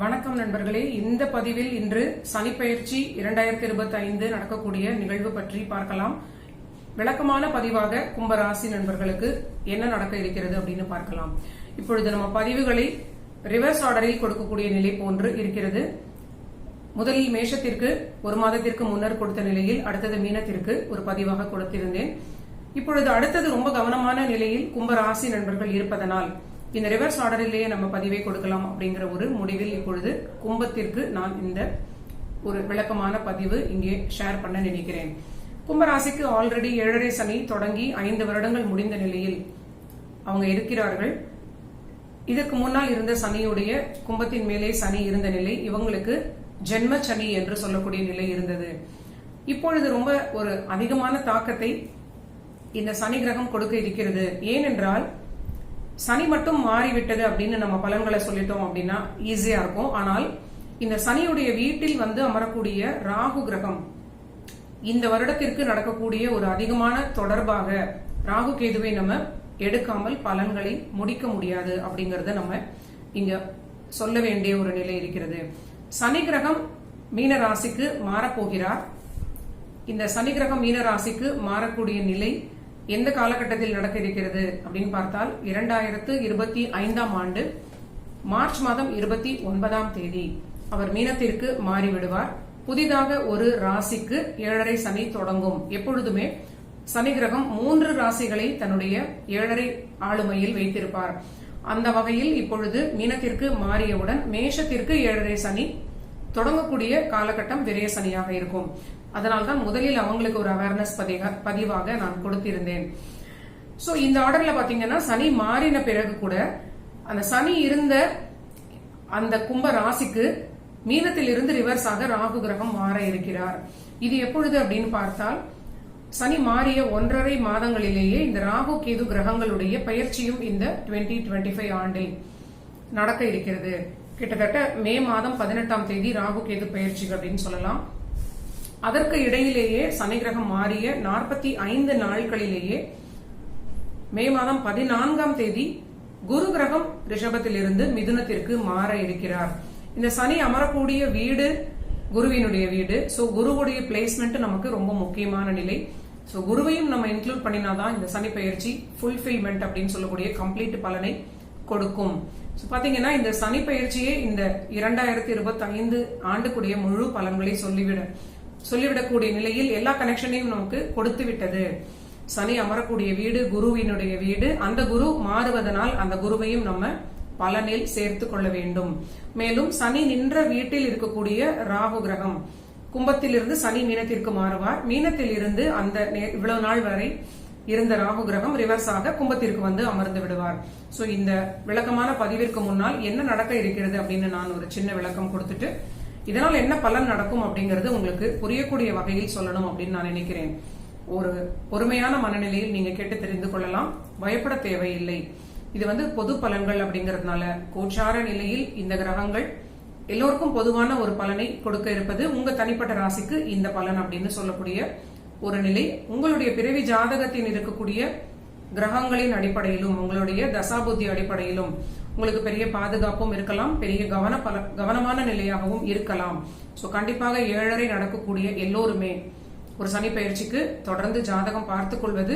வணக்கம் நண்பர்களே. இந்த பதிவில் இன்று சனிப்பெயர்ச்சி இரண்டாயிரத்தி இருபத்தி ஐந்து நடக்கக்கூடிய நிகழ்வு பற்றி பார்க்கலாம். விளக்கமான பதிவாக கும்பராசி நண்பர்களுக்கு என்ன நடக்க இருக்கிறது அப்படின்னு பார்க்கலாம். இப்பொழுது நம்ம பதிவுகளை ரிவர்ஸ் ஆர்டரில் கொடுக்கக்கூடிய நிலை போன்று இருக்கிறது. முதலில் மேஷத்திற்கு ஒரு மாதத்திற்கு முன்னர் கொடுத்த நிலையில் அடுத்தது மீனத்திற்கு ஒரு பதிவாக கொடுத்திருந்தேன். இப்பொழுது அடுத்தது ரொம்ப கவனமான நிலையில் கும்பராசி நண்பர்கள் இருப்பதனால் இந்த ரிவர்ஸ் ஆர்டரிலேயே நம்ம பதிவை கொடுக்கலாம் அப்படிங்கிற ஒரு முடிவில் இப்பொழுது கும்பத்திற்கு நான் இந்த ஒரு விளக்கமான பதிவு இங்கே ஷேர் பண்ண நினைக்கிறேன். கும்பராசிக்கு ஆல்ரெடி ஏழரை சனி தொடங்கி ஐந்து வருடங்கள் முடிந்த நிலையில் அவங்க இருக்கிறார்கள். இதற்கு முன்னால் இருந்த சனியுடைய கும்பத்தின் மேலே சனி இருந்த நிலை இவங்களுக்கு ஜென்ம சனி என்று சொல்லக்கூடிய நிலை இருந்தது. இப்பொழுது ரொம்ப ஒரு அதிகமான தாக்கத்தை இந்த சனி கிரகம் கொடுக்க இருக்கிறது. ஏனென்றால் சனி மட்டும் மாறிவிட்டது அப்படின்னு நம்ம பலன்களை சொல்லிட்டோம் அப்படின்னா ஈஸியா இருக்கும். ஆனால் இந்த சனியுடைய வீட்டில் வந்து அமரக்கூடிய ராகு கிரகம் இந்த வருடத்திற்கு நடக்கக்கூடிய ஒரு அதிகமான தொடர்பாக ராகு கேதுவை நம்ம எடுக்காமல் பலன்களை முடிக்க முடியாது அப்படிங்கறத நம்ம இங்க சொல்ல வேண்டிய ஒரு நிலை இருக்கிறது. சனி கிரகம் மீன ராசிக்கு மாறப்போகிறார். இந்த சனி கிரகம் மீன ராசிக்கு மாறக்கூடிய நிலை எந்த காலகட்டத்தில் நடக்க இருக்கிறது அப்படின்னு பார்த்தால் இரண்டாயிரத்து இருபத்தி ஐந்தாம் ஆண்டு மார்ச் மாதம் இருபத்தி ஒன்பதாம் தேதி. அவர் மீனத்திற்கு மாறிவிடுவார். புதிதாக ஒரு ராசிக்கு ஏழரை சனி தொடங்கும். எப்பொழுதுமே சனி கிரகம் மூன்று ராசிகளை தன்னுடைய ஏழரை ஆளுமையில் வைத்திருப்பார். அந்த வகையில் இப்பொழுது மீனத்திற்கு மாறியவுடன் மேஷத்திற்கு ஏழரை சனி தொடங்கக்கூடிய காலகட்டம் விரய சனியாக இருக்கும். அதனால்தான் முதலில் அவங்களுக்கு ஒரு அவேர்னஸ் பதிவாக நான் கொடுத்திருந்தேன். ஸோ இந்த ஆர்டர்ல பாத்தீங்கன்னா சனி மாறின பிறகு கூட அந்த சனி இருந்த அந்த கும்ப ராசிக்கு மீனத்தில் இருந்து ரிவர்ஸ் ஆக ராகு கிரகம் மாற இருக்கிறார். இது எப்பொழுது அப்படின்னு பார்த்தால் சனி மாறிய ஒன்றரை மாதங்களிலேயே இந்த ராகு கேது கிரகங்களுடைய பயிற்சியும் இந்த டுவெண்ட்டி டுவெண்ட்டி ஃபைவ் ஆண்டில் நடக்க இருக்கிறது. கிட்டத்தட்ட மே மாதம் பதினெட்டாம் தேதி ராகு கேது பயிற்சி அப்படின்னு சொல்லலாம். அதற்கு இடையிலேயே சனி கிரகம் மாறிய நாற்பத்தி ஐந்து நாட்களிலேயே மே மாதம் பதினான்காம் தேதி குரு கிரகம் ரிஷபத்திலிருந்து மிதுனத்திற்கு மாற இருக்கிறார். இந்த சனி அமரக்கூடிய வீடு குருவினுடைய வீடு. ஸோ குருவுடைய பிளேஸ்மெண்ட் நமக்கு ரொம்ப முக்கியமான நிலை. ஸோ குருவையும் நம்ம இன்க்ளூட் பண்ணினாதான் இந்த சனி பயிற்சி ஃபுல்ஃபில்மெண்ட் அப்படின்னு சொல்லக்கூடிய கம்ப்ளீட் பலனை கொடுக்கும். ஸோ பார்த்தீங்கன்னா இந்த சனி பயிற்சியே இந்த இரண்டாயிரத்தி இருபத்தி ஐந்து ஆண்டுக்குடைய முழு பலன்களை சொல்லிவிட சொல்லிவிடக்கூடிய நிலையில் எல்லா கனெக்ஷனையும் நமக்கு கொடுத்து விட்டது. சனி அமரக்கூடிய வீடு குருவினுடைய வீடு. அந்த குரு மாறுவதனால் அந்த குருவையும் நம்ம பலனில் சேர்த்து கொள்ள வேண்டும். மேலும் சனி நின்ற வீட்டில் இருக்கக்கூடிய ராகு கிரகம். கும்பத்திலிருந்து சனி மீனத்திற்கு மாறுவார். மீனத்தில் இருந்து அந்த இவ்வளவு நாள் வரை இருந்த ராகு கிரகம் ரிவர்ஸ் ஆக கும்பத்திற்கு வந்து அமர்ந்து விடுவார். சோ இந்த விளக்கமான பதிவிற்கு முன்னால் என்ன நடக்க இருக்கிறது அப்படின்னு நான் ஒரு சின்ன விளக்கம் கொடுத்துட்டு இதனால் என்ன பலன் நடக்கும் அப்படிங்கறது உங்களுக்கு புரியக்கூடிய வகையில் சொல்லணும் அப்படின்னு நான் நினைக்கிறேன். ஒரு பொறுமையான மனநிலையில் நீங்க கேட்டு தெரிந்து கொள்ளலாம். பயப்பட தேவையில்லை. இது வந்து பொது பலன்கள் அப்படிங்கறதுனால கோச்சார நிலையில் இந்த கிரகங்கள் எல்லோருக்கும் பொதுவான ஒரு பலனை கொடுக்க இருப்பது உங்க தனிப்பட்ட ராசிக்கு இந்த பலன் அப்படின்னு சொல்லக்கூடிய ஒரு நிலை. உங்களுடைய பிறவி ஜாதகத்தில் இருக்கக்கூடிய கிரகங்களின் அடிப்படையிலும் உங்களுடைய தசாபுத்தி அடிப்படையிலும் உங்களுக்கு பெரிய பாதுகாப்பும் இருக்கலாம் பெரிய கவன பல கவனமான நிலையாகவும் இருக்கலாம். ஸோ கண்டிப்பாக ஏழரை நடக்கக்கூடிய எல்லோருமே ஒரு சனி பயிற்சிக்கு தொடர்ந்து ஜாதகம் பார்த்து கொள்வது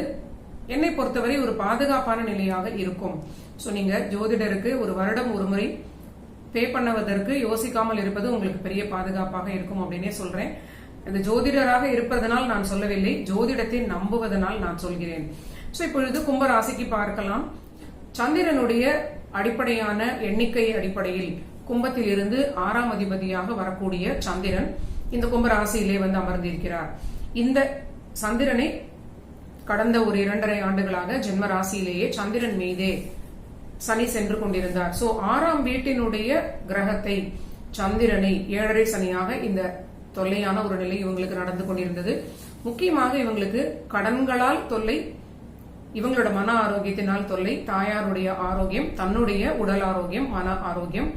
என்னை பொறுத்தவரை ஒரு பாதுகாப்பான நிலையாக இருக்கும். ஸோ நீங்க ஜோதிடருக்கு ஒரு வருடம் ஒரு முறை பே பண்ணுவதற்கு யோசிக்காமல் இருப்பது உங்களுக்கு பெரிய பாதுகாப்பாக இருக்கும் அப்படின்னே சொல்றேன். இந்த ஜோதிடராக இருப்பதனால் நான் சொல்லவில்லை ஜோதிடத்தை நம்புவதனால் நான் சொல்கிறேன். ஸோ இப்பொழுது கும்பராசிக்கு பார்க்கலாம். சந்திரனுடைய அடிப்படையான எண்ணிக்கை அடிப்படையில் கும்பத்தில் இருந்து ஆறாம் அதிபதியாக வரக்கூடிய சந்திரன் இந்த கும்பராசியிலே வந்து அமர்ந்திருக்கிறார். இந்த சந்திரனை கடந்த ஒரு இரண்டரை ஆண்டுகளாக ஜென்ம ராசியிலேயே சந்திரன் மீதே சனி சென்று கொண்டிருந்தார். சோ ஆறாம் வீட்டினுடைய கிரகத்தை சந்திரனை ஏழரை சனியாக இந்த தொல்லையான ஒரு நிலை இவங்களுக்கு நடந்து கொண்டிருந்தது. முக்கியமாக இவங்களுக்கு கடன்களால் தொல்லை இவங்களோட மன ஆரோக்கியத்தினால் தொல்லை தாயாருடைய ஆரோக்கியம் தன்னுடைய உடல் ஆரோக்கியம் மன ஆரோக்கியம்.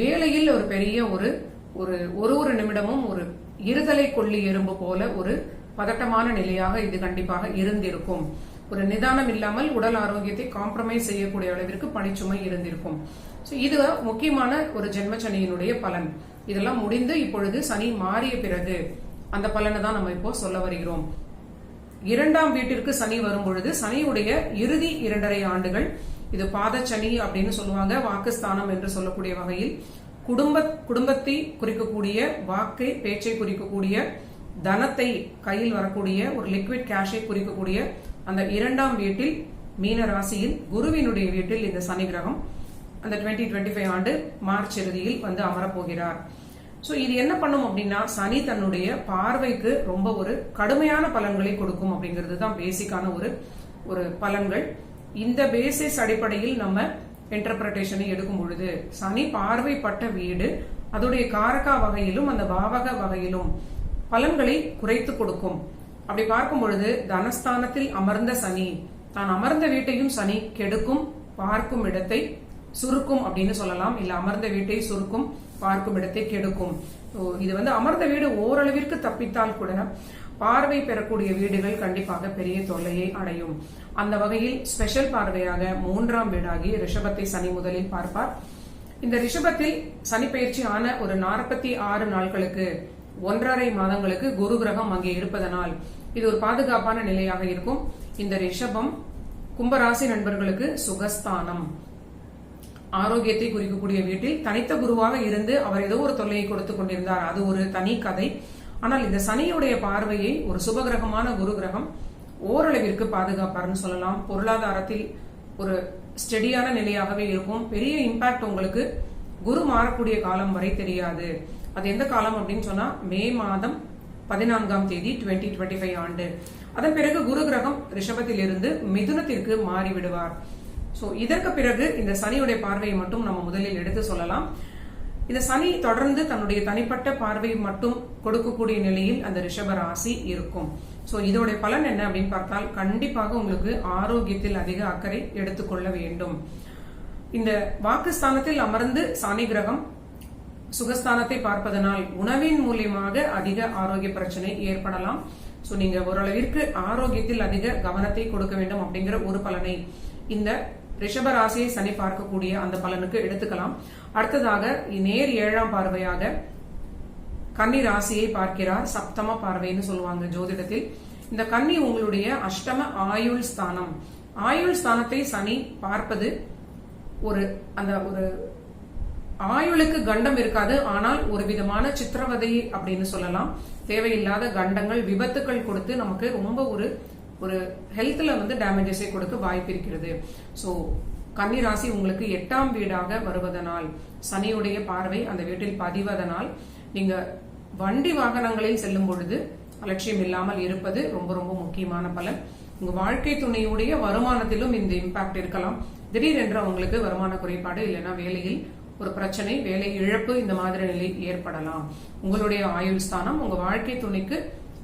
வேலையில் ஒரு பெரிய ஒரு ஒரு ஒரு ஒரு நிமிடமும் ஒரு இருதலை கொள்ளி எறும்பு போல ஒரு பதட்டமான நிலையாக இது கண்டிப்பாக இருந்திருக்கும். ஒரு நிதானம் இல்லாமல் உடல் ஆரோக்கியத்தை காம்ப்ரமைஸ் செய்யக்கூடிய அளவிற்கு பணிச்சுமை இருந்திருக்கும். ஸோ இது முக்கியமான ஒரு ஜென்மச்சனியினுடைய பலன். இதெல்லாம் முடிந்து இப்பொழுது சனி மாறிய பிறகு அந்த பலனை தான் நம்ம இப்போ சொல்ல வருகிறோம். இரண்டாம் வீட்டிற்கு சனி வரும் பொழுது சனியுடைய இறுதி இரண்டரை ஆண்டுகள் இது பாதச்சனி அப்படின்னு சொல்லுவாங்க வாக்குஸ்தானம் என்று சொல்லக்கூடிய வகையில் குடும்ப குடும்பத்தை குறிக்கக்கூடிய வாக்கை பேச்சை குறிக்கக்கூடிய தனத்தை கையில் வரக்கூடிய ஒரு லிக்விட் கேஷை குறிக்கக்கூடிய அந்த இரண்டாம் வீட்டில் மீன ராசியில் குருவினுடைய வீட்டில் இந்த சனி கிரகம் அந்த டுவெண்ட்டி டுவெண்ட்டி ஃபைவ் ஆண்டு மார்ச் இறுதியில் வந்து அமரப்போகிறார். ஸோ இது என்ன பண்ணும் அப்படின்னா சனி தன்னுடைய பார்வைக்கு ரொம்ப ஒரு கடுமையான பலன்களை கொடுக்கும் அப்படிங்கிறது தான் பேசிக்கான ஒரு ஒரு பலன்கள். இந்த பேசிஸ் அடிப்படையில் நம்ம இன்டர்பிரட்டேஷனை எடுக்கும் பொழுது சனி பார்வைப்பட்ட வீடு அதோடைய காரகா வகையிலும் அந்த பாவக வகையிலும் பலன்களை குறைத்து கொடுக்கும். அப்படி பார்க்கும் பொழுது தனஸ்தானத்தில் அமர்ந்த சனி தான் அமர்ந்த வீட்டையும் சனி கெடுக்கும் பார்க்கும் இடத்தை சுருக்கும் அப்படின்னு சொல்லலாம். இல்ல அமர்ந்த வீட்டை சுருக்கும் பார்க்கும் இடத்தை கெடுக்கும். இது வந்து அமர்ந்த வீடு ஓரளவிற்கு தப்பித்தால் கூட பார்வை பெறக்கூடிய வீடுகள் கண்டிப்பாக பெரிய தொல்லையை அடையும். அந்த வகையில் ஸ்பெஷல் பார்வையாக மூன்றாம் வீடாகி ரிஷபத்தை சனி முதலில் பார்ப்பார். இந்த ரிஷபத்தில் சனி பயிற்சி ஆன ஒரு நாற்பத்தி ஆறு நாட்களுக்கு ஒன்றரை மாதங்களுக்கு குரு கிரகம் அங்கே இருப்பதனால் இது ஒரு பாதுகாப்பான நிலையாக இருக்கும். இந்த ரிஷபம் கும்பராசி நண்பர்களுக்கு சுகஸ்தானம். ஆரோக்கியத்தை குறிக்கக்கூடிய வீட்டில் தனித்த குருவாக இருந்து அவர் ஏதோ ஒரு தொல்லையை கொடுத்து கொண்டிருந்தார். அது ஒரு தனி கதை. ஆனால் இந்த சனியுடைய பார்வையை ஒரு சுபகிரகமான குரு கிரகம் ஓரளவிற்கு பாதுகாப்பார்னு சொல்லலாம். பொருளாதாரத்தில் ஒரு ஸ்டெடியான நிலையாகவே இருக்கும். பெரிய இம்பாக்ட் உங்களுக்கு குரு மாறக்கூடிய காலம் வரை தெரியாது. அது எந்த காலம் அப்படின்னு சொன்னா மே மாதம் பதினான்காம் தேதி டுவெண்ட்டி டுவெண்ட்டி ஃபைவ் ஆண்டு. அதன் பிறகு குரு கிரகம் ரிஷபத்தில் இருந்து மிதுனத்திற்கு மாறிவிடுவார். ஸோ இதற்கு பிறகு இந்த சனியுடைய பார்வையை மட்டும் நம்ம முதலில் எடுத்து சொல்லலாம். இந்த சனி தொடர்ந்து தன்னுடைய தனிப்பட்ட பார்வை மட்டும் கொடுக்கக்கூடிய நிலையில் அந்த ரிஷப ராசி இருக்கும். ஸோ இதோடைய பலன் என்ன அப்படின்னு பார்த்தால் கண்டிப்பாக உங்களுக்கு ஆரோக்கியத்தில் அதிக அக்கறை எடுத்துக்கொள்ள வேண்டும். இந்த வாக்குஸ்தானத்தில் அமர்ந்து சனி கிரகம் சுகஸ்தானத்தை பார்ப்பதனால் உணவின் மூலியமாக அதிக ஆரோக்கிய பிரச்சனை ஏற்படலாம். ஸோ நீங்க ஓரளவிற்கு ஆரோக்கியத்தில் அதிக கவனத்தை கொடுக்க வேண்டும் அப்படிங்கிற ஒரு பலனை இந்த ரிஷப ராசியை சனி பார்க்கக்கூடிய அந்த பலனுக்கு எடுத்துக்கலாம். அடுத்ததாக நேர் ஏழாம் பார்வையாக கன்னி ராசியை பார்க்கிறார். சப்தம பார்வைன்னு சொல்லுவாங்க ஜோதிடத்தில். இந்த கன்னி உங்களுடைய அஷ்டம ஆயுள் ஸ்தானம். ஆயுள் ஸ்தானத்தை சனி பார்ப்பது ஒரு அந்த ஒரு ஆயுளுக்கு கண்டம் இருக்காது. ஆனால் ஒரு விதமான சித்திரவதை அப்படின்னு சொல்லலாம். தேவையில்லாத கண்டங்கள் விபத்துக்கள் கொடுத்து நமக்கு ரொம்ப ஒரு ஒரு ஹெல்த்ல வந்து டேமேஜஸே கொடுக்க வாய்ப்பு இருக்கிறது. ஸோ கன்னிராசி உங்களுக்கு எட்டாம் வீடாக வருவதனால் சனியுடைய பார்வை அந்த வீட்டில் பதிவதனால் நீங்க வண்டி வாகனங்களில் செல்லும் பொழுது அலட்சியம் இல்லாமல் இருப்பது ரொம்ப ரொம்ப முக்கியமான பலன். உங்க வாழ்க்கை துணையுடைய வருமானத்திலும் இந்த இம்பாக்ட் இருக்கலாம். திடீரென்று அவங்களுக்கு வருமான குறைபாடு இல்லைன்னா வேலையில் ஒரு பிரச்சனை வேலை இழப்பு இந்த மாதிரி நிலை ஏற்படலாம். உங்களுடைய ஆயுள் ஸ்தானம் உங்க வாழ்க்கை துணைக்கு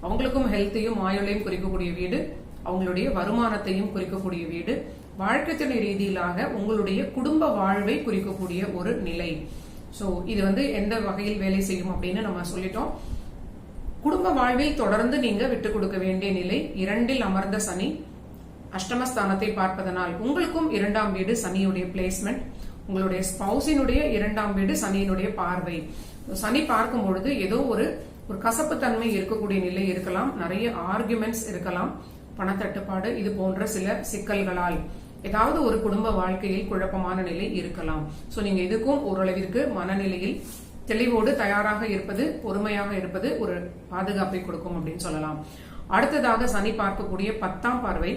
அவங்களுக்கும் ஹெல்த்தையும் ஆயுளையும் குறிக்கக்கூடிய வீடு. அவங்களுடைய வருமானத்தையும் குறிக்கக்கூடிய வீடு வாழ்க்கை துணை ரீதியிலாக உங்களுடைய குடும்ப வாழ்வை குறிக்கக்கூடிய ஒரு நிலை. ஸோ இது வந்து எந்த வகையில் வேலை செய்யும் அப்படின்னு நம்ம சொல்லிட்டோம். குடும்ப வாழ்வில் தொடர்ந்து நீங்க விட்டுக் கொடுக்க வேண்டிய நிலை இரண்டில் அமர்ந்த சனி அஷ்டமஸ்தானத்தை பார்ப்பதனால் உங்களுக்கும் இரண்டாம் வீடு சனியுடைய பிளேஸ்மெண்ட் உங்களுடைய ஸ்பௌசினுடைய இரண்டாம் வீடு சனியினுடைய பார்வை. சனி பார்க்கும் பொழுது ஏதோ ஒரு ஒரு கசப்பு தன்மை இருக்கக்கூடிய நிலை இருக்கலாம் நிறைய ஆர்குமெண்ட்ஸ் இருக்கலாம். பணத்தட்டுப்பாடு இது போன்ற சில சிக்கல்களால் ஏதாவது ஒரு குடும்ப வாழ்க்கையில் குழப்பமான நிலை இருக்கலாம். சோ நீங்க இதுக்கும் ஓரளவிற்கு மனநிலையில் தெளிவோடு தயாராக இருப்பது பொறுமையாக இருப்பது ஒரு பாதுகாப்பை கொடுக்கும் அப்படின்னு சொல்லலாம். அடுத்ததாக சனி பார்க்கக்கூடிய பத்தாம் பார்வை.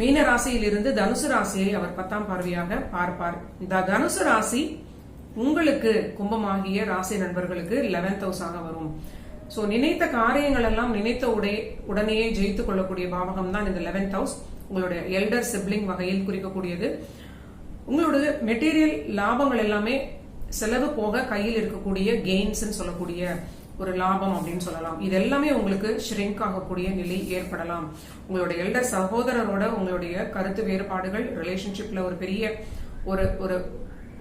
மீன ராசியில் இருந்து தனுசு ராசியை அவர் பத்தாம் பார்வையாக பார்ப்பார். இந்த தனுசு ராசி உங்களுக்கு கும்பமாகிய ராசி நண்பர்களுக்கு லெவன்த் ஹவுஸாக வரும். ஸோ நினைத்த காரியங்கள் எல்லாம் நினைத்த உடை உடனேயே ஜெயித்துக் கொள்ளக்கூடிய பாவகம் தான் இந்த லெவன்த் ஹவுஸ் உங்களுடைய எல்டர் சிப்ளிங் வகையில் குறிக்கக்கூடியது. உங்களுடைய மெட்டீரியல் லாபங்கள் எல்லாமே செலவு போக கையில் இருக்கக்கூடிய கெயின்ஸ்ன்னு சொல்லக்கூடிய ஒரு லாபம் அப்படின்னு சொல்லலாம். இது எல்லாமே உங்களுக்கு ஷ்ரிங்க் ஆகக்கூடிய நிலை ஏற்படலாம். உங்களுடைய எல்டர் சகோதரரோட உங்களுடைய கருத்து வேறுபாடுகள் ரிலேஷன்ஷிப்ல ஒரு பெரிய ஒரு ஒரு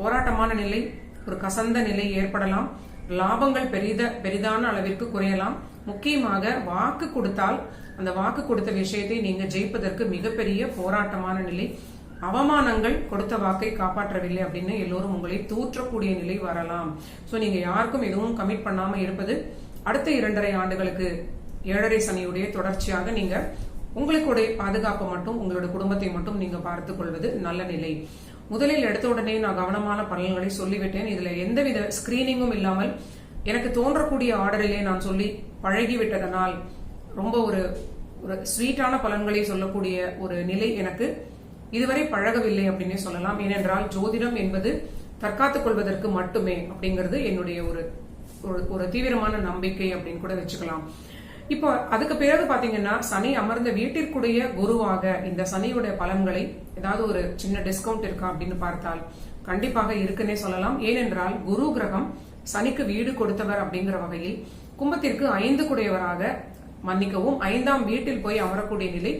போராட்டமான நிலை ஒரு கசந்த நிலை ஏற்படலாம். லாபங்கள் பெரித பெரிதான அளவிற்கு குறையலாம். முக்கியமாக வாக்கு கொடுத்தால் அந்த வாக்கு கொடுத்த விஷயத்தை நீங்க ஜெயிப்பதற்கு மிகப்பெரிய போராட்டமான நிலை. அவமானங்கள் கொடுத்த வாக்கை காப்பாற்றவில்லை அப்படின்னு எல்லோரும் உங்களை தூற்றக்கூடிய நிலை வரலாம். சோ நீங்க யாருக்கும் எதுவும் கமிட் பண்ணாம இருப்பது அடுத்த இரண்டரை ஆண்டுகளுக்கு ஏழரை சனியுடைய தொடர்ச்சியாக நீங்க உங்களுக்குடைய பாதுகாப்பை மட்டும் உங்களோட குடும்பத்தை மட்டும் நீங்க பார்த்துக் கொள்வது நல்ல நிலை. முதலில் எடுத்த உடனே நான் கவனமான பலன்களை சொல்லிவிட்டேன். இதுல எந்தவித ஸ்கிரீனிங்கும் இல்லாமல் எனக்கு தோன்றக்கூடிய ஆர்டரிலே நான் சொல்லி பழகிவிட்டதனால் ரொம்ப ஒரு ஒரு ஸ்வீட்டான பலன்களை சொல்லக்கூடிய ஒரு நிலை எனக்கு இதுவரை பழகவில்லை அப்படின்னே சொல்லலாம். ஏனென்றால் ஜோதிடம் என்பது தற்காத்துக் கொள்வதற்கு மட்டுமே அப்படிங்கிறது என்னுடைய ஒரு ஒரு- ஒரு தீவிரமான நம்பிக்கை அப்படின்னு கூட வச்சுக்கலாம். இப்போ அதுக்கு பிறகு பாத்தீங்கன்னா சனி அமர்ந்த வீட்டிற்குடைய குருவாக இந்த சனியுடைய பலன்களை ஏதாவது ஒரு சின்ன டிஸ்கவுண்ட் இருக்கா அப்படின்னு பார்த்தால் கண்டிப்பாக இருக்குன்னே சொல்லலாம். ஏனென்றால் குரு கிரகம் சனிக்கு வீடு கொடுத்தவர் அப்படிங்கிற வகையில் கும்பத்திற்கு ஐந்து குடையவராக மன்னிக்கவும் ஐந்தாம் வீட்டில் போய் அமரக்கூடிய நிலை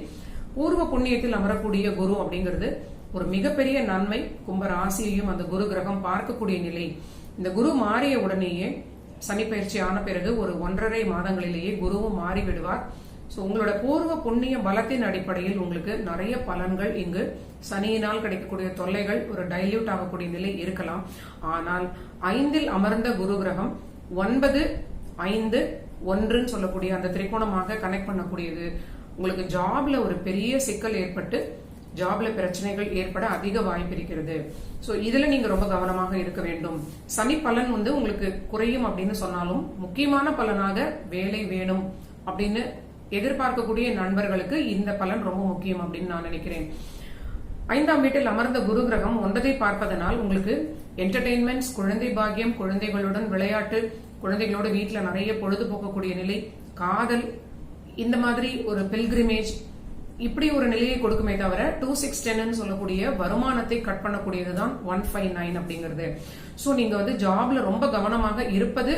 பூர்வ புண்ணியத்தில் அமரக்கூடிய குரு அப்படிங்கிறது ஒரு மிகப்பெரிய நன்மை. கும்ப ராசியையும் அந்த குரு கிரகம் பார்க்கக்கூடிய நிலை. இந்த குரு மாறிய உடனேயே சனி பயிற்சி ஆன பிறகு ஒரு ஒன்றரை மாதங்களிலேயே குருவும் மாறிவிடுவார். ஸோ உங்களோட பூர்வ புண்ணிய பலத்தின் அடிப்படையில் உங்களுக்கு நிறைய பலன்கள் இங்கு சனியினால் கிடைக்கக்கூடிய தொல்லைகள் ஒரு டைல்யூட் ஆகக்கூடிய நிலை இருக்கலாம். ஆனால் ஐந்தில் அமர்ந்த குரு கிரகம் ஒன்பது ஐந்து ஒன்றுன்னு சொல்லக்கூடிய அந்த திரிகோணமாக கனெக்ட் பண்ணக்கூடியது. உங்களுக்கு ஜாப்ல ஒரு பெரிய சிக்கல் ஏற்பட்டு ஜாப்ல பிரச்சனைகள் ஏற்பட அதிக வாய்ப்பு இருக்கிறது. ஸோ இதுல நீங்க ரொம்ப கவனமாக இருக்க வேண்டும். சனி பலன் வந்து உங்களுக்கு குறையும் அப்படின்னு சொன்னாலும் முக்கியமான பலனாக வேலை வேணும் அப்படின்னு எதிர்பார்க்கக்கூடிய நண்பர்களுக்கு இந்த பலன் ரொம்ப முக்கியம் அப்படின்னு நான் நினைக்கிறேன். ஐந்தாம் வீட்டில் அமர்ந்த குரு கிரகம் ஒன்பதை பார்ப்பதனால் உங்களுக்கு என்டர்டெயின்மெண்ட்ஸ் குழந்தை பாக்கியம் குழந்தைகளுடன் விளையாட்டு குழந்தைகளோட வீட்டில் நிறைய பொழுதுபோக்கக்கூடிய நிலை காதல் இந்த மாதிரி ஒரு பில்கிரிமேஜ் இப்படி ஒரு நிலையை கொடுக்குமே தவிர டூ சிக்ஸ் டென் சொல்லக்கூடிய வருமானத்தை கட் பண்ணக்கூடியது தான் ஒன் ஃபைவ் நைன் அப்படிங்கிறது. ஸோ நீங்க வந்து ஜாப்ல ரொம்ப கவனமாக இருப்பது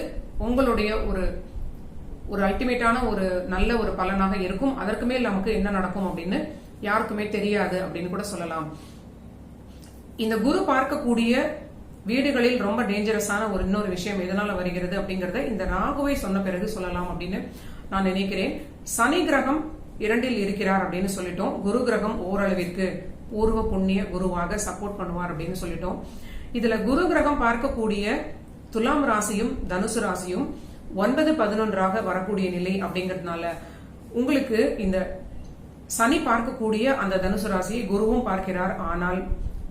உங்களுடைய ஒரு ஒரு அல்டிமேட்டான ஒரு நல்ல ஒரு பலனாக இருக்கும். அதற்கு மேல் நமக்கு என்ன நடக்கும் அப்படின்னு யாருக்குமே தெரியாது அப்படின்னு கூட சொல்லலாம். இந்த குரு பார்க்கக்கூடிய வீடுகளில் ரொம்ப டேஞ்சரஸான ஒரு இன்னொரு விஷயம் எதனால வருகிறது அப்படிங்கறத இந்த ராகுவை சொன்ன பிறகு சொல்லலாம் அப்படின்னு நான் நினைக்கிறேன். சனி கிரகம் இரண்டில் இருக்கிறார் அப்படின்னு சொல்லிட்டோம். குரு கிரகம் ஓரளவிற்கு பூர்வ புண்ணிய குருவாக சப்போர்ட் பண்ணுவார் அப்படின்னு சொல்லிட்டோம். இதுல குரு கிரகம் பார்க்கக்கூடிய துலாம் ராசியும் தனுசு ராசியும் ஒன்பது பதினொன்றாக வரக்கூடிய நிலை அப்படிங்கறதுனால உங்களுக்கு இந்த சனி பார்க்கக்கூடிய அந்த தனுசு ராசியை குருவும் பார்க்கிறார். ஆனால்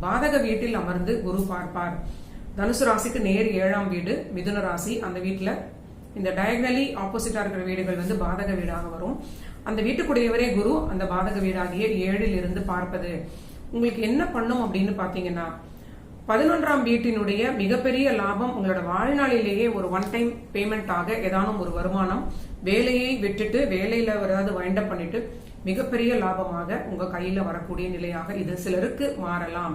பாதக வீட்டில் அமர்ந்து குரு பார்ப்பார். தனுசு ராசிக்கு நேர் ஏழாம் வீடு மிதுன ராசி. அந்த வீட்டுல இந்த டயகனலி ஆப்போசிட்டா இருக்கிற வீடுகள் வந்து பாதக வீடாக வரும். அந்த வீட்டுக்குடையவரே குரு அந்த பாதக வீடாகிய ஏழில் இருந்து பார்ப்பது. உங்களுக்கு என்ன பண்ணும் அப்படின்னு பாத்தீங்கன்னா பதினொன்றாம் வீட்டினுடைய மிகப்பெரிய லாபம் உங்களோட வாழ்நாளிலேயே ஒரு ஒன் டைம் பேமெண்ட் ஆக ஏதானும் ஒரு வருமானம் வேலையை விட்டுட்டு வேலையில ஏதாவது வைண்டப் பண்ணிட்டு மிகப்பெரிய லாபமாக உங்க கையில வரக்கூடிய நிலையாக இது சிலருக்கு மாறலாம்.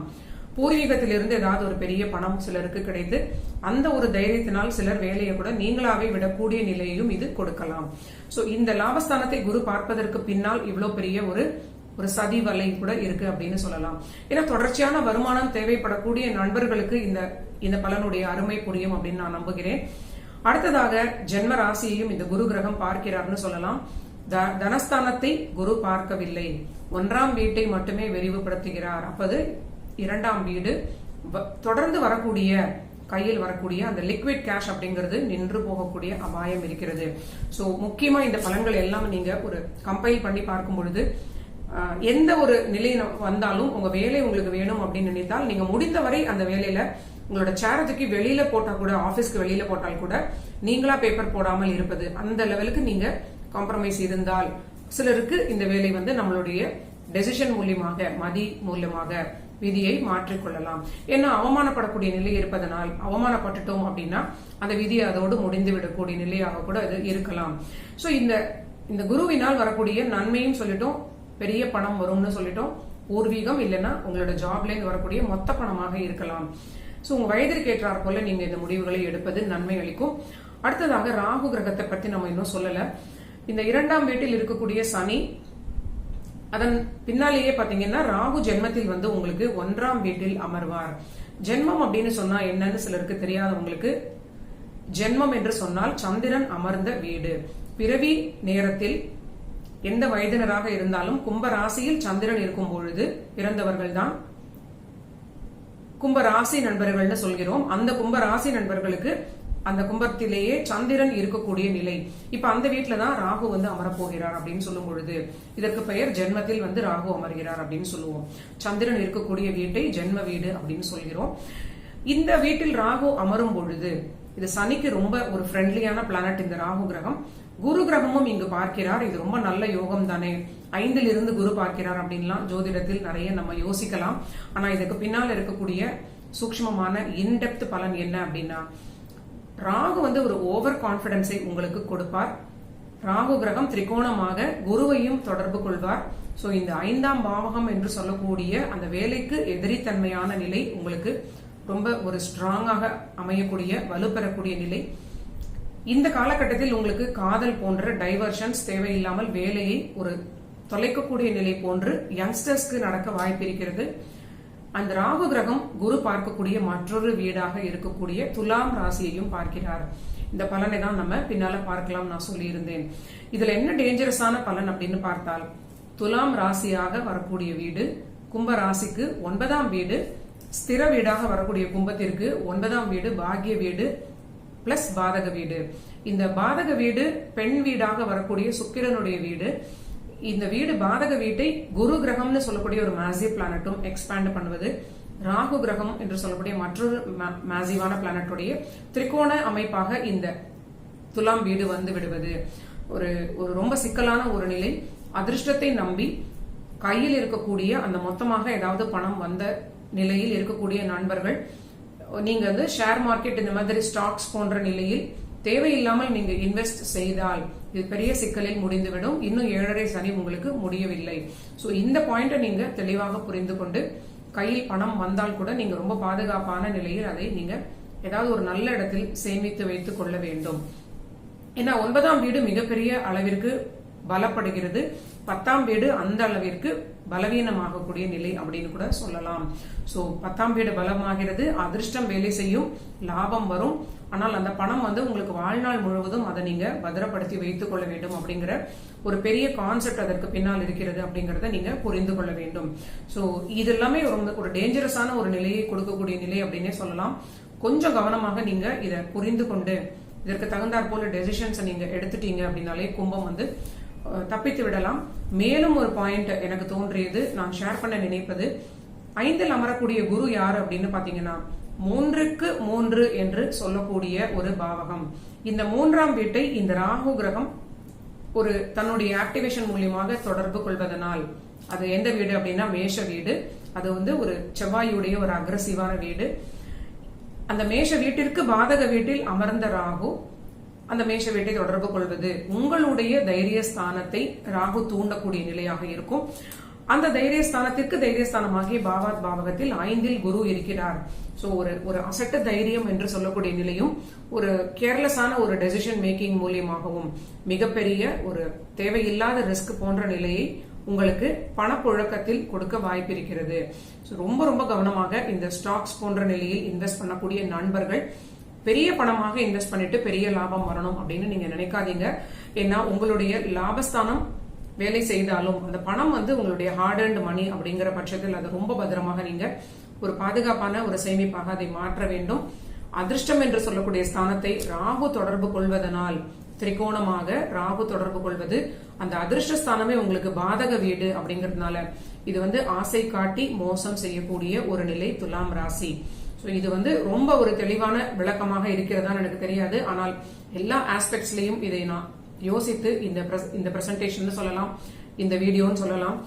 பூர்வீகத்திலிருந்து ஏதாவது ஒரு பெரிய பணம் சிலருக்கு கிடைத்து அந்த ஒரு தைரியத்தினால் சிலர் வேலையை கூட நீங்களாவே விடக்கூடிய நிலையையும் இது கொடுக்கலாம். சோ இந்த லாபஸ்தானத்தை குரு பார்ப்பதற்கு பின்னால் இவ்வளவு பெரிய ஒரு ஒரு சதி வலை கூட இருக்கு அப்படின்னு சொல்லலாம். ஏன்னா தொடர்ச்சியான வருமானம் தேவைப்படக்கூடிய நண்பர்களுக்கு இந்த இந்த பலனுடைய அருமை புரியும் அப்படின்னு நான் நம்புகிறேன். அடுத்ததாக ஜென்ம ராசியையும் இந்த குரு கிரகம் பார்க்கிறார்னு சொல்லலாம். த- தனஸ்தானத்தை குரு பார்க்கவில்லை. ஒன்றாம் வீட்டை மட்டுமே விரிவுபடுத்துகிறார். அப்பது இரண்டாம் வீடு தொடர்ந்து வரக்கூடிய கையில் வரக்கூடிய அந்த லிக்விட் கேஷ் அப்படிங்கிறது நின்று போகக்கூடிய அபாயம் இருக்கிறது. ஸோ முக்கியமாக இந்த பலன்கள் எல்லாம் நீங்கள் ஒரு கம்பைல் பண்ணி பார்க்கும் பொழுது எந்த ஒரு நிலை வந்தாலும் உங்க வேலை உங்களுக்கு வேணும் அப்படின்னு நினைத்தால் நீங்க முடிந்தவரை அந்த வேலையில உங்களோட சேரத்துக்கு வெளியில போட்டா கூட ஆபீஸ்க்கு வெளியில போட்டால் கூட நீங்களா பேப்பர் போடாமல் இருப்பது. அந்த லெவலுக்கு நீங்க காம்ப்ரமைஸ் இருந்தால் சிலருக்கு இந்த வேலை வந்து நம்மளுடைய டெசிஷன் மூலியமாக மதி மூலியமாக விதியை மாற்றிக்கொள்ளலாம் ஏன்னா அவமானப்படக்கூடிய நிலை இருப்பதனால் அவமானப்பட்டுட்டோம் அப்படின்னா அந்த விதி அதோடு முடிந்து விடக்கூடிய நிலையாக கூட அது இருக்கலாம். சோ இந்த இந்த குருவினால் வரக்கூடிய நன்மையும் சொல்லிட்டோம் பெரிய பணம் வரும்னு சொல்லிட்டோம். பூர்வீகம் இல்லைன்னா உங்களோட ஜாப்ல இருந்து வரக்கூடிய மொத்த பணமாக இருக்கலாம். சோ உங்க வயதிற்கு ஏற்றாற் போல நீங்க இந்த முடிவுகளை எடுப்பது நன்மை அளிக்கும். அடுத்ததாக ராகு கிரகத்தை பத்தி நம்ம இன்னும் சொல்லல. இந்த இரண்டாம் வீட்டில் இருக்கக்கூடிய சனி அதன் பின்னாலேயே பாத்தீங்கன்னா ராகு ஜென்மத்தில் வந்து உங்களுக்கு ஒன்றாம் வீட்டில் அமர்வார். ஜென்மம் அப்படின்னு சொன்னா என்னன்னு சிலருக்கு தெரியாதவங்களுக்கு ஜென்மம் என்று சொன்னால் சந்திரன் அமர்ந்த வீடு. பிறவி நேரத்தில் எந்த வயதினராக இருந்தாலும் கும்ப ராசியில் சந்திரன் இருக்கும் பொழுது பிறந்தவர்கள் தான் கும்ப ராசி நண்பர்கள்னு சொல்கிறோம். அந்த கும்ப ராசி நண்பர்களுக்கு அந்த கும்பத்திலேயே சந்திரன் இருக்கக்கூடிய நிலை. இப்ப அந்த வீட்டுல தான் ராகு வந்து அமரப்போகிறார் அப்படின்னு சொல்லும் பொழுது இதற்கு பெயர் ஜென்மத்தில் வந்து ராகு அமர்கிறார் அப்படின்னு சொல்லுவோம். சந்திரன் இருக்கக்கூடிய வீட்டை ஜென்ம வீடு அப்படின்னு சொல்கிறோம். இந்த வீட்டில் ராகு அமரும் பொழுது இது சனிக்கு ரொம்ப ஒரு ஃப்ரெண்ட்லியான பிளானட் இந்த ராகு கிரகம். குரு கிரகமும் இங்கு பார்க்கிறார். இது ரொம்ப நல்ல யோகம் தானே. ஐந்தில் இருந்து குரு பார்க்கிறார் அப்படின்லாம் ஜோதிடத்தில் நிறைய நம்ம யோசிக்கலாம். ஆனா இதுக்கு பின்னால் இருக்கக்கூடிய சூக்ஷ்மமான இன்டெப்த் பலன் என்ன அப்படின்னா ராகு வந்து ஒரு ஓவர் கான்பிடன்ஸை உங்களுக்கு கொடுப்பார். ராகு கிரகம் திரிகோணமாக குருவையும் தொடர்பு கொள்வார். சோ இந்த ஐந்தாம் பாவகம் என்று சொல்லக்கூடிய அந்த வேலைக்கு எதிரித்தன்மையான நிலை உங்களுக்கு ரொம்ப ஒரு ஸ்ட்ராங்காக அமையக்கூடிய வலுப்பெறக்கூடிய நிலை. இந்த காலகட்டத்தில் உங்களுக்கு காதல் போன்ற டைவர்ஷன்ஸ் தேவையில்லாமல் வேலையை ஒரு தொலைக்கக்கூடிய நிலை போன்று யங்ஸ்டர்ஸ்க்கு நடக்க வாய்ப்பு இருக்கிறது. அந்த ராகு கிரகம் குரு பார்க்கக்கூடிய மற்றொரு வீடாக இருக்கக்கூடிய துலாம் ராசியையும் பார்க்கிறார். இந்த பலனை தான் நம்ம பின்னால பார்க்கலாம் நான் சொல்லியிருந்தேன். இதுல என்ன டேஞ்சரஸான பலன் அப்படின்னு பார்த்தால் துலாம் ராசியாக வரக்கூடிய வீடு கும்ப ராசிக்கு ஒன்பதாம் வீடு ஸ்திர வீடாக வரக்கூடிய கும்பத்திற்கு ஒன்பதாம் வீடு பாகிய வீடு பிளஸ் பாதக வீடு. இந்த பாதக வீடு பெண் வீடாக வரக்கூடிய சுக்கிரனுடைய வீடு இந்த வீடு பாதக வீட்டை குரு கிரகம்னு சொல்லக்கூடிய ஒரு மேசி பிளானட்டும் எக்ஸ்பேண்ட் பண்ணுவது. ராகு கிரகம் என்று சொல்லக்கூடிய மற்றொரு மேசிவான பிளானட்டுடைய திரிகோண அமைப்பாக இந்த துலாம் வீடு வந்து விடுவது. ஒரு ஒரு ரொம்ப சிக்கலான ஒரு நிலை. அதிர்ஷ்டத்தை நம்பி கையில் இருக்கக்கூடிய அந்த மொத்தமாக ஏதாவது பணம் வந்த நிலையில் இருக்கக்கூடிய நண்பர்கள் நீங்க வந்து ஷேர் மார்க்கெட் இந்த மாதிரி ஸ்டாக்ஸ் போன்ற நிலையில் தேவையில்லாமல் நீங்க இன்வெஸ்ட் செய்தால் இது பெரிய சிக்கலில் முடிந்துவிடும். இன்னும் ஏழரை சனி உங்களுக்கு முடியவில்லை. ஸோ இந்த பாயிண்ட நீங்க தெளிவாக புரிந்து கொண்டு கையில் பணம் வந்தால் கூட நீங்க ரொம்ப பாதுகாப்பான நிலையில் அதை நீங்க ஏதாவது ஒரு நல்ல இடத்தில் சேமித்து வைத்துக் கொள்ள வேண்டும். ஏன்னா ஒன்பதாம் வீடு மிகப்பெரிய அளவிற்கு பலப்படுகிறது. பத்தாம் வீடு அந்த அளவிற்கு பலவீனமாகக்கூடிய நிலை அப்படின்னு கூட சொல்லலாம். ஸோ பத்தாம் வீடு பலமாகிறது அதிர்ஷ்டம் வேலை செய்யும் லாபம் வரும். ஆனால் அந்த பணம் வந்து உங்களுக்கு வாழ்நாள் முழுவதும் அதை நீங்க பத்திரப்படுத்தி வைத்துக் கொள்ள வேண்டும் அப்படிங்கிற ஒரு பெரிய கான்செப்ட் அதற்கு பின்னால் இருக்கிறது அப்படிங்கறத நீங்க புரிந்து கொள்ள வேண்டும். ஸோ இது எல்லாமே ஒரு டேஞ்சரஸான ஒரு நிலையை கொடுக்கக்கூடிய நிலை அப்படின்னே சொல்லலாம். கொஞ்சம் கவனமாக நீங்க இதை புரிந்து கொண்டு இதற்கு தகுந்தாற் போல டெசிஷன்ஸ் நீங்க எடுத்துட்டீங்க அப்படின்னாலே கும்பம் வந்து தப்பித்து விடலாம். மேலும் ஒரு பாயிண்ட் எனக்கு தோன்றியது நான் ஷேர் பண்ண நினைப்பது ஐந்தில் அமரக்கூடிய குரு யார் அப்படின்னு பாத்தீங்கன்னா மூன்றுக்கு மூன்று என்று சொல்லக்கூடிய ஒரு பாவகம். இந்த மூன்றாம் வீட்டை இந்த ராகு கிரகம் ஒரு தன்னுடைய ஆக்டிவேஷன் மூலியமாக தொடர்பு கொள்வதனால் அது எந்த வீடு அப்படின்னா மேஷ வீடு. அது வந்து ஒரு செவ்வாயுடைய ஒரு அக்ரஸிவான வீடு. அந்த மேஷ வீட்டிற்கு பாதக வீட்டில் அமர்ந்த ராகு அந்த மேஷ வீட்டை தொடர்பு கொள்வது உங்களுடைய தைரிய ஸ்தானத்தை ராகு தூண்டக்கூடிய நிலையாக இருக்கும். அந்த தைரியஸ்தானத்திற்கு தைரியஸ்தானமாகிய பாவாத் பாவகத்தில் ஐந்தில் குரு இருக்கிறார். சோ ஒரு ஒரு அசட்ட தைரியம் என்று சொல்லக்கூடிய நிலையும் ஒரு கேர்லெஸ்ஸான ஒரு டெசிஷன் மேக்கிங் மூலியமாகவும் மிகப்பெரிய ஒரு தேவையில்லாத ரிஸ்க் போன்ற நிலையை உங்களுக்கு பணப்புழக்கத்தில் கொடுக்க வாய்ப்பிருக்கிறது. ஸோ ரொம்ப ரொம்ப கவனமாக இந்த ஸ்டாக்ஸ் போன்ற நிலையில் இன்வெஸ்ட் பண்ணக்கூடிய நண்பர்கள் பெரிய பணமாக இன்வெஸ்ட் பண்ணிட்டு பெரிய லாபம் வரணும் அப்படின்னு நீங்க நினைக்காதீங்க. ஏன்னா உங்களுடைய லாபஸ்தானம் வேலை செய்தாலும் அந்த பணம் வந்து உங்களுடைய ஹார்ட் அண்ட் மணி அப்படிங்கிற பட்சத்தில் அது ரொம்ப பத்திரமாக நீங்க ஒரு பாதுகாப்பான ஒரு சேமிப்பாக அதை மாற்ற வேண்டும். அதிர்ஷ்டம் என்று சொல்லக்கூடிய ஸ்தானத்தை ராகு தொடர்பு கொள்வதனால் திரிகோணமாக ராகு தொடர்பு கொள்வது அந்த அதிர்ஷ்ட ஸ்தானமே உங்களுக்கு பாதக வீடு அப்படிங்கறதுனால இது வந்து ஆசை காட்டி மோசம் செய்யக்கூடிய ஒரு நிலை துலாம் ராசி. ஸோ இது வந்து ரொம்ப ஒரு தெளிவான விளக்கமாக இருக்கிறதா எனக்கு தெரியாது. ஆனால் எல்லா ஆஸ்பெக்ட்ஸ்லயும் இதை நான் யோசித்து இந்த இந்த பிரசன்டேஷன் சொல்லலாம் இந்த வீடியோன்னு சொல்லலாம்.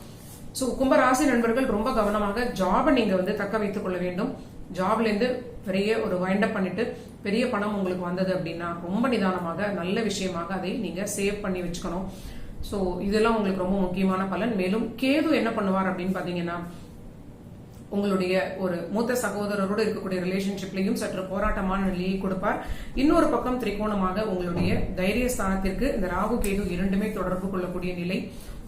ஸோ கும்பராசி நண்பர்கள் ரொம்ப கவனமாக ஜாபை நீங்க வந்து தக்க வைத்துக் கொள்ள வேண்டும். ஜாப்ல இருந்து பெரிய ஒரு வைண்ட் அப் பண்ணிட்டு பெரிய பணம் உங்களுக்கு வந்தது அப்படின்னா ரொம்ப நிதானமாக நல்ல விஷயமாக அதை நீங்க சேவ் பண்ணி வச்சுக்கணும். ஸோ இதெல்லாம் உங்களுக்கு ரொம்ப முக்கியமான பலன். மேலும் கேது என்ன பண்ணுவார் அப்படின்னு பாத்தீங்கன்னா உங்களுடைய ஒரு மூத்த சகோதரரோடு இருக்கக்கூடிய ரிலேஷன்ஷிப்லையும் சற்று போராட்டமான நிலையை கொடுப்பார். இன்னொரு பக்கம் திரிகோணமாக உங்களுடைய தைரிய ஸ்தானத்திற்கு இந்த ராகு கேது இரண்டுமே தொடர்பு கொள்ளக்கூடிய நிலை.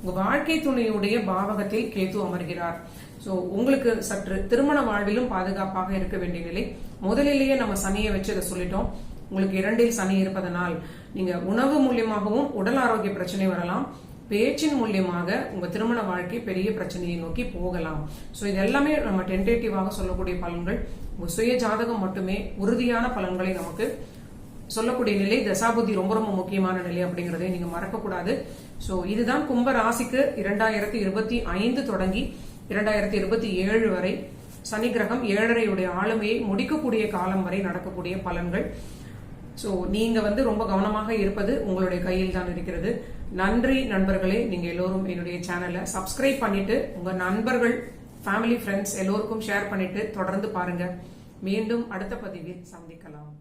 உங்க வாழ்க்கை துணையுடைய பாவகத்தில் கேது அமர்கிறார். சோ உங்களுக்கு சற்று திருமண வாழ்விலும் பாதுகாப்பாக இருக்க வேண்டிய நிலை. முதலிலேயே நம்ம சனியை வச்சு அதை சொல்லிட்டோம். உங்களுக்கு இரண்டில் சனி இருப்பதனால் நீங்க உணவு மூலியமாகவும் உடல் ஆரோக்கிய பிரச்சனை வரலாம். பேச்சின் மூலியமாக உங்க திருமண வாழ்க்கை பெரிய பிரச்சனையை நோக்கி போகலாம். சோ இது எல்லாமே நம்ம டென்டேட்டிவாக சொல்லக்கூடிய பலன்கள் உங்க சுய ஜாதகம் மட்டுமே உறுதியான பலன்களை நமக்கு சொல்லக்கூடிய நிலை தசாபுத்தி ரொம்ப ரொம்ப முக்கியமான நிலை அப்படிங்கறதை நீங்க மறக்கக்கூடாது. சோ இதுதான் கும்ப ராசிக்கு இரண்டாயிரத்தி இருபத்தி ஐந்து தொடங்கி இரண்டாயிரத்தி இருபத்தி ஏழு வரை சனி கிரகம் ஏழரையுடைய ஆளுமையை முடிக்கக்கூடிய காலம் வரை நடக்கக்கூடிய பலன்கள். சோ நீங்க வந்து ரொம்ப கவனமாக இருப்பது உங்களுடைய கையில் தான் இருக்கிறது. நன்றி நண்பர்களே நீங்க எல்லோரும் என்னுடைய சேனலை சப்ஸ்கிரைப் பண்ணிட்டு உங்க நண்பர்கள் ஃபேமிலி ஃப்ரெண்ட்ஸ் எல்லோருக்கும் ஷேர் பண்ணிட்டு தொடர்ந்து பாருங்க. மீண்டும் அடுத்த பதிவில் சந்திக்கலாம்.